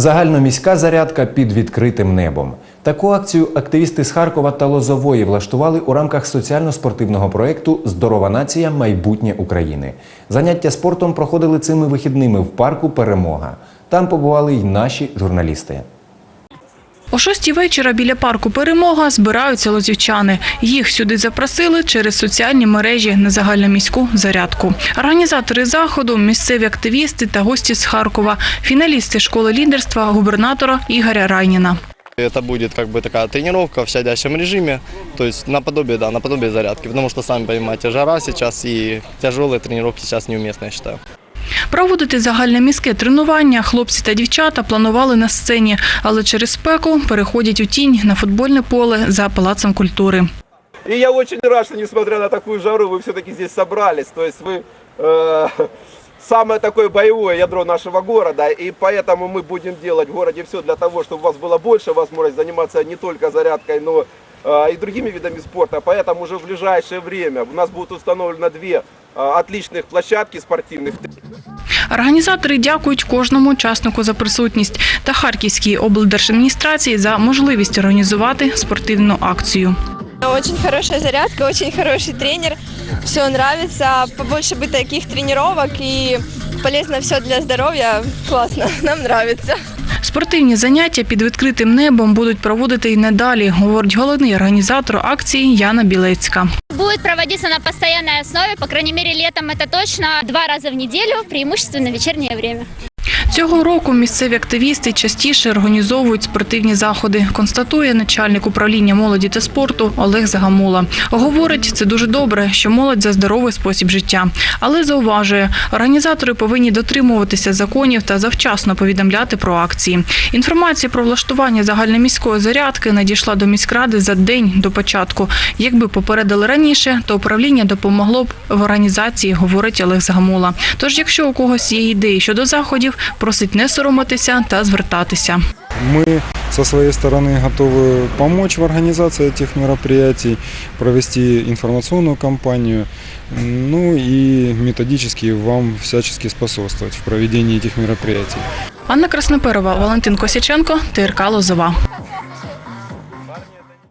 Загальноміська зарядка під відкритим небом. Таку акцію активісти з Харкова та Лозової влаштували у рамках соціально-спортивного проєкту Здорова нація майбутнє України. Заняття спортом проходили цими вихідними в парку Перемога. Там побували й наші журналісти. О шостій вечора біля парку Перемога збираються лозівчани. Їх сюди запросили через соціальні мережі на загальноміську зарядку. Організатори заходу, місцеві активісти та гості з Харкова, фіналісти школи лідерства губернатора Ігоря Райніна. Это будет как бы такая тренировка в щадящем режиме, то есть наподобие, да, наподобие зарядки, потому что, сами понимаете, жара сейчас и тяжелые тренировки сейчас неуместны, я считаю. Проводити загальне міське тренування хлопці та дівчата планували на сцені, але через спеку переходять у тінь на футбольне поле за палацом культури. И я очень рад, что несмотря на такую жару, вы все-таки здесь собрались. То есть вы э, самое такое боевое ядро нашего города. И поэтому мы будем делать в городе все для того, чтобы у вас было больше возможность заниматься не только зарядкой, но э, и другими видами спорта. Поэтому уже в ближайшее время у нас будут установлено две э, отличных площадки спортивных. Організатори дякують кожному учаснику за присутність та Харківській облдержадміністрації за можливість організувати спортивну акцію. Очень хорошая зарядка, очень хороший тренер. Все нравится. Побольше бы таких тренировок и полезно все для здоровья. Классно, нам нравится. Спортивні заняття під відкритим небом будуть проводити і надалі, говорить головний організатор акції Яна Білецька. Будет проводиться на постоянной основе, по крайней мере летом это точно, два раза в неделю, преимущественно в вечернее время. Цього року місцеві активісти частіше організовують спортивні заходи, констатує начальник управління молоді та спорту Олег Загамула. Говорить, це дуже добре, що молодь за здоровий спосіб життя. Але зауважує, організатори повинні дотримуватися законів та завчасно повідомляти про акції. Інформація про влаштування загальноміської зарядки надійшла до міськради за день до початку. Якби попередили раніше, то управління допомогло б в організації, говорить Олег Загамула. Тож, якщо у когось є ідеї щодо заходів, просить не соромитися та звертатися. Мы со своей стороны готовы помочь в организации этих мероприятий, провести информационную кампанию, ну и методически вам всячески способствовать в проведении этих мероприятий. Анна Красноперова, Валентин Косяченко, ТРК Лозова.